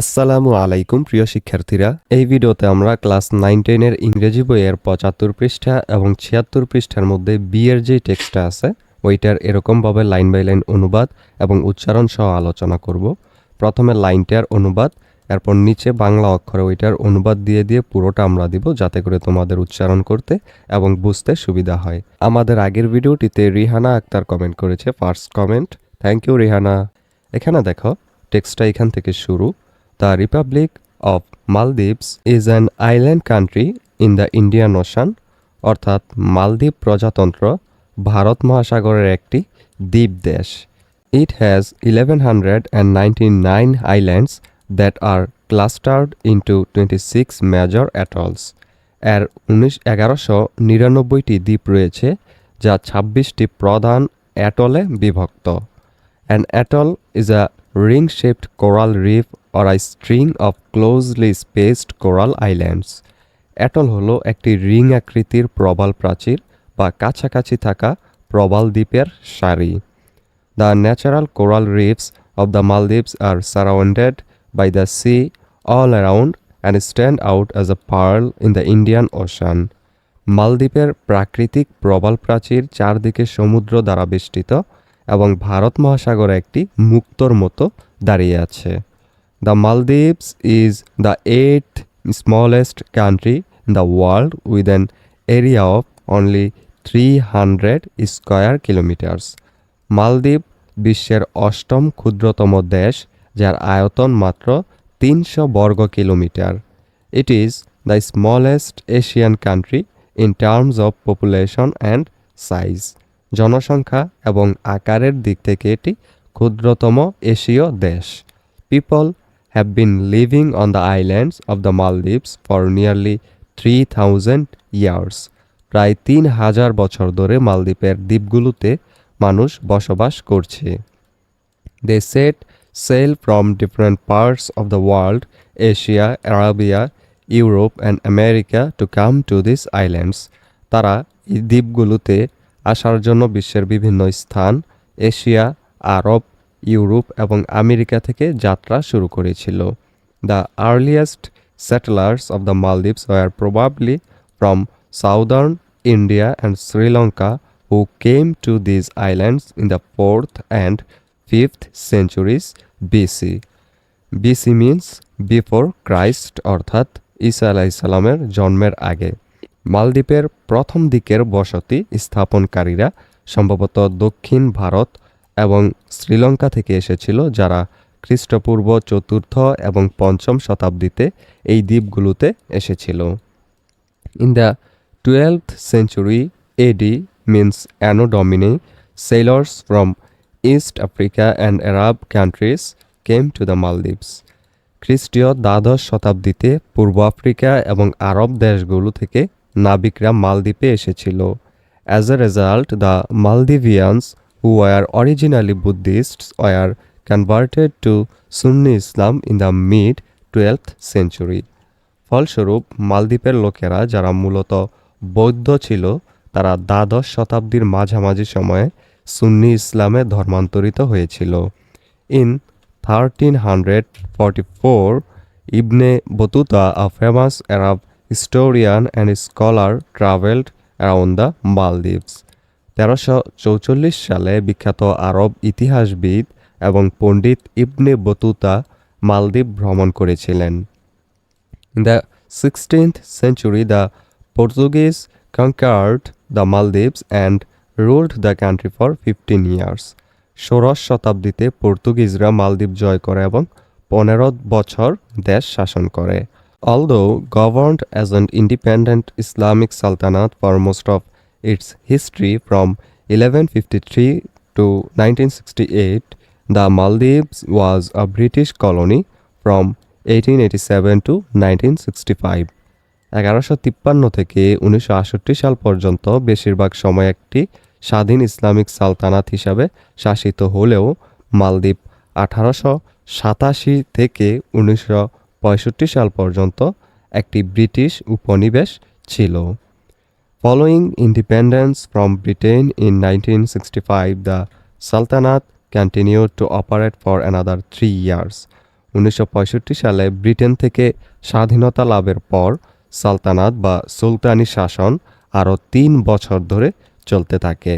আসসালামু আলাইকুম, প্রিয় শিক্ষার্থীরা। এই ভিডিওতে আমরা ক্লাস নাইন টেনের ইংরেজি বইয়ের পঁচাত্তর পৃষ্ঠা এবং ছিয়াত্তর পৃষ্ঠার মধ্যে বিয়ের যে টেক্সটটা আছে, ওইটার এরকমভাবে লাইন বাই লাইন অনুবাদ এবং উচ্চারণ সহ আলোচনা করব। প্রথমে লাইনটার অনুবাদ, এরপর নিচে বাংলা অক্ষরে ওইটার অনুবাদ দিয়ে দিয়ে পুরোটা আমরা দিব যাতে করে তোমাদের উচ্চারণ করতে এবং বুঝতে সুবিধা হয়। আমাদের আগের ভিডিওটিতে রিহানা আক্তার কমেন্ট করেছে first comment thank you Rihana. এখানে দেখো, টেক্সটটা এখান থেকে শুরু। The Republic of Maldives is an island country in the Indian Ocean অর্থাৎ মালদ্বীপ প্রজাতন্ত্র ভারত মহাসাগরের একটি দ্বীপ দেশ। It has eleven hundred and ninety nine islands that are clustered into twenty six major atolls এর উনিশ, এগারোশো নিরানব্বইটি দ্বীপ রয়েছে, যা ছাব্বিশটি প্রধান অ্যাটলে বিভক্ত। An atoll is a ring shaped coral reef or a string of closely spaced coral islands. Atoll হলো একটি রিং আকৃতির প্রবাল প্রাচীর বা কাছাকাছি থাকা প্রবাল দ্বীপের সারি the natural coral reefs of the Maldives are surrounded by the sea all around and stand out as a pearl in the Indian Ocean মালদ্বীপের প্রাকৃতিক প্রবাল প্রাচীর চারদিকে সমুদ্র দ্বারা বেষ্টিত এবং ভারত মহাসাগরে একটি মুক্তর মতো দাঁড়িয়ে আছে। The Maldives is the eight smallest country in the world with an area of only three hundred square kilometres Maldives বিশ্বের অষ্টম ক্ষুদ্রতম দেশ, যার আয়তন মাত্র তিনশো বর্গ kilometre. It is the smallest Asian country in terms of population and size জনসংখ্যা এবং আকারের দিক থেকে এটি ক্ষুদ্রতম এশীয় দেশ। People have been living on the islands of the Maldives for nearly three thousand years প্রায় তিন হাজার বছর ধরে মালদ্বীপের দ্বীপগুলোতে মানুষ বসবাস করছে। They set sail from different parts of the world Asia Arabia, Europe and America to come to this islands তারা এই দ্বীপগুলোতে আসার জন্য বিশ্বের বিভিন্ন স্থান, এশিয়া, আরব, ইউরোপ এবং আমেরিকা থেকে যাত্রা শুরু করেছিল। The earliest settlers of the Maldives were probably from southern India and Sri Lanka, who came to these islands in the fourth and fifth centuries BC. BC means before Christ, অর্থাৎ ঈসা আলাইসাল্লামের জন্মের আগে। মালদ্বীপের প্রথম দিকের বসতি স্থাপনকারীরা সম্ভবত দক্ষিণ ভারত এবং শ্রীলঙ্কা থেকে এসেছিল যারা খ্রিস্টপূর্ব চতুর্থ এবং পঞ্চম শতাব্দীতে এই দ্বীপগুলোতে এসেছিল in the twelfth century AD means anno domini sailors from East Africa and Arab countries came to the Maldives. খ্রিস্টীয় দ্বাদশ শতাব্দীতে পূর্ব আফ্রিকা এবং আরব দেশগুলো থেকে নাবিকরা মালদ্বীপে এসেছিল। As a result the Maldivians who were originally Buddhists were converted to Sunni Islam in the mid twelfth century ফলস্বরূপ, মালদ্বীপের লোকেরা যারা মূলত বৌদ্ধ ছিল, তারা দ্বাদশ শতাব্দীর মাঝামাঝি সময়ে সুন্নি ইসলামে ধর্মান্তরিত হয়েছিল। In thirteen hundred forty four Ibn Battuta a famous Arab historian and scholar travelled around the Maldives তেরোশো চৌচল্লিশ সালে বিখ্যাত আরব ইতিহাসবিদ এবং পণ্ডিত ইবনে বতুতা মালদ্বীপ ভ্রমণ করেছিলেন। The 16th century, the Portuguese conquered the Maldives and ruled the country for 15 years. ষোড়শ শতাব্দীতে পর্তুগিজরা মালদ্বীপ জয় করে এবং পনেরো বছর দেশ শাসন করে। Although governed as an independent Islamic Sultanate for most of its history from 1153 to 1968, the Maldives was a British colony from 1887 to 1965 এগারোশো তিপ্পান্ন থেকে উনিশশো সাল পর্যন্ত বেশিরভাগ সময় একটি স্বাধীন ইসলামিক সালতানাত হিসাবে শাসিত হলেও মালদ্বীপ আঠারোশো সাতাশি থেকে উনিশশো পঁয়ষট্টি সাল পর্যন্ত একটি ব্রিটিশ উপনিবেশ ছিল following independence from Britain in nineteen sixty five the sultanate continued to operate for another three years. উনিশশো সালে ব্রিটেন থেকে স্বাধীনতা লাভের পর সালতানাত বা সুলতানি শাসন আরও তিন বছর ধরে চলতে থাকে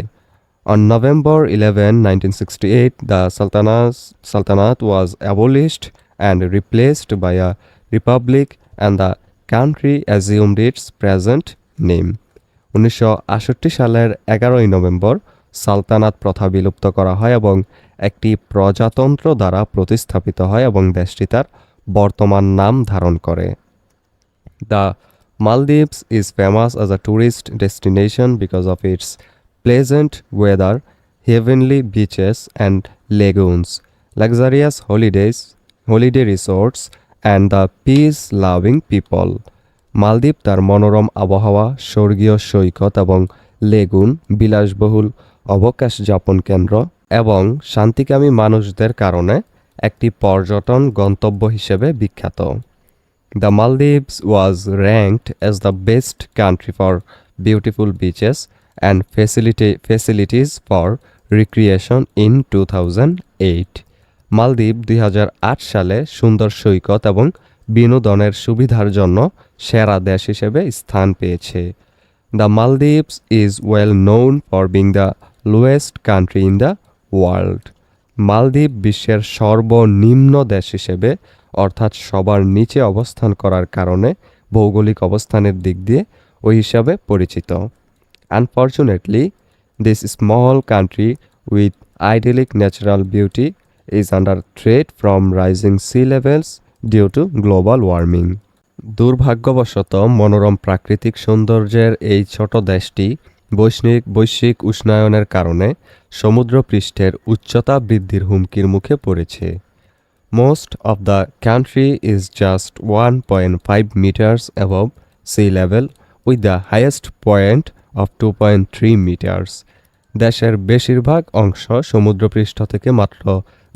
On November 11, 1968, the Sultanate, Sultanate was abolished and replaced by a republic, and the country assumed its present name. উনিশশো সালের এগারোই নভেম্বর সালতানাত প্রথা বিলুপ্ত করা হয় এবং একটি প্রজাতন্ত্র দ্বারা প্রতিস্থাপিত হয় এবং দেশটি তার বর্তমান নাম ধারণ করে The Maldives is famous as a tourist destination because of its pleasant weather, heavenly beaches and lagoons, luxurious holidays, holiday resorts and the peace loving people Maldives তার মনোরম আবহাওয়া, স্বর্গীয় সৈকত এবং লেগুন, বিলাসবহুল অবকাশ যাপন কেন্দ্র এবং শান্তিকামী মানুষদের কারণে একটি পর্যটন গন্তব্য হিসেবে বিখ্যাত। The Maldives was ranked as the best country for beautiful beaches and facility facilities for recreation in two thousand eight Maldives দুই হাজার আট সালে সুন্দর সৈকত এবং বিনোদনের সুবিধার জন্য সেরা দেশ হিসেবে স্থান পেয়েছে। The Maldives is well known for being the lowest country in the world Maldives বিশ্বের সর্বনিম্ন দেশ হিসেবে, অর্থাৎ সবার নিচে অবস্থান করার কারণে ভৌগোলিক অবস্থানের দিক দিয়ে ওই হিসাবে পরিচিত। Unfortunately this small country with idyllic natural beauty is under threat from rising sea levels due to global warming. দুর্ভাগ্যবশত মনোরম প্রাকৃতিক সৌন্দর্যের এই ছোট দেশটি বৈশ্বিক বৈশ্বিক উষ্ণায়নের কারণে সমুদ্রপৃষ্ঠের উচ্চতা বৃদ্ধির হুমকির মুখে পড়েছে Most of the country is just 1.5 meters above sea level with the highest point of 2.3 meters. দেশের বেশিরভাগ অংশ সমুদ্রপৃষ্ঠ থেকে মাত্র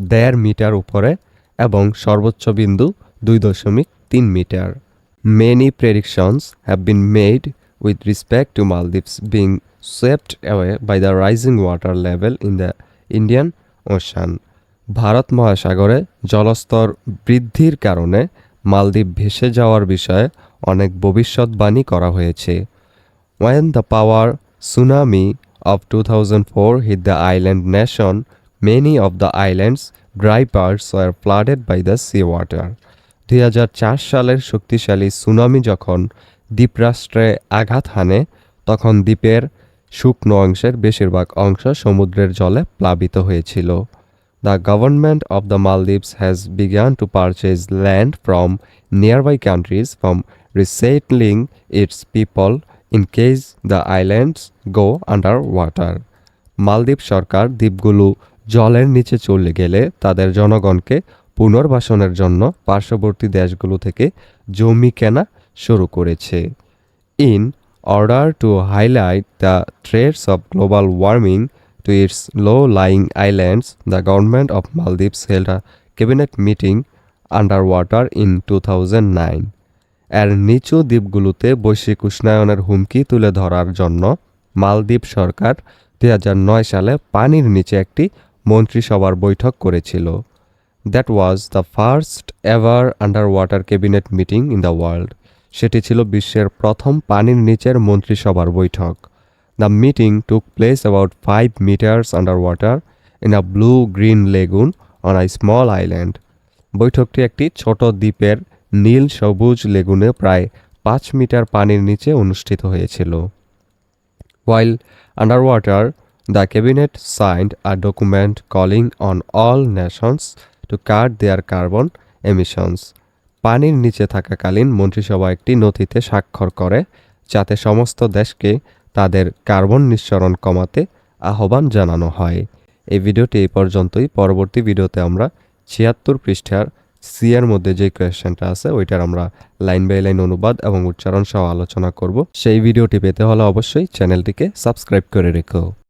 দেড় মিটার উপরে এবং সর্বোচ্চ বিন্দু দুই দশমিক তিন metre many predictions have been made with respect to Maldives being swept away by the rising water level in the Indian Ocean. ভারত মহাসাগরে জলস্তর বৃদ্ধির কারণে মালদ্বীপ ভেসে যাওয়ার বিষয়ে অনেক ভবিষ্যৎবাণী করা হয়েছে when the power tsunami the power tsunami of 2004 hit the island many of the islands dry parts were flooded by the seawater দুই সালের শক্তিশালী সুনামি যখন দ্বীপরাষ্ট্রে আঘাত হানে, তখন দ্বীপের শুকনো অংশের বেশিরভাগ অংশ সমুদ্রের জলে প্লাবিত হয়েছিল। The government of the Maldives has began to purchase land from nearby countries from resettling its people in case the islands go under water Maldives সরকার দ্বীপগুলো জলের নিচে চলে গেলে তাদের জনগণকে পুনর্বাসনের জন্য পার্শ্ববর্তী দেশগুলো থেকে জমি কেনা শুরু করেছে in order to highlight the threats of global warming to to its low-lying islands, the government of Maldives held a cabinet meeting underwater in 2009. এর নিচু দ্বীপগুলোতে বৈশ্বিক উষ্ণায়নের হুমকি তুলে ধরার জন্য মালদ্বীপ সরকার দু হাজার নয় সালে পানির নিচে একটি মন্ত্রিসভার বৈঠক করেছিল। That was the first ever under water cabinet meeting in the world সেটি ছিল বিশ্বের প্রথম পানির নিচের মন্ত্রিসভার বৈঠক। The meeting took place about 5 meters underwater in a blue green lagoon on a small island বৈঠকটি একটি ছোট দ্বীপের নীল সবুজ লেগুনে প্রায় পাঁচ মিটার পানির নিচে অনুষ্ঠিত হয়েছিল। While underwater, the cabinet signed a document calling on all nations to cut their carbon emissions. পানির নিচে থাকাকালীন মন্ত্রিসভা একটি নথিতে স্বাক্ষর করে, যাতে সমস্ত দেশকে তাদের কার্বন নিঃসরণ কমাতে আহ্বান জানানো হয়। এই ভিডিওটি এই পর্যন্তই। পরবর্তী ভিডিওতে আমরা ছিয়াত্তর পৃষ্ঠার সি এর মধ্যে যে কোয়েশ্চেনটা আছে, ওইটার আমরা লাইন বাই লাইন অনুবাদ এবং উচ্চারণ সহ আলোচনা করব। সেই ভিডিওটি পেতে হলে অবশ্যই চ্যানেলটিকে সাবস্ক্রাইব করে রেখো।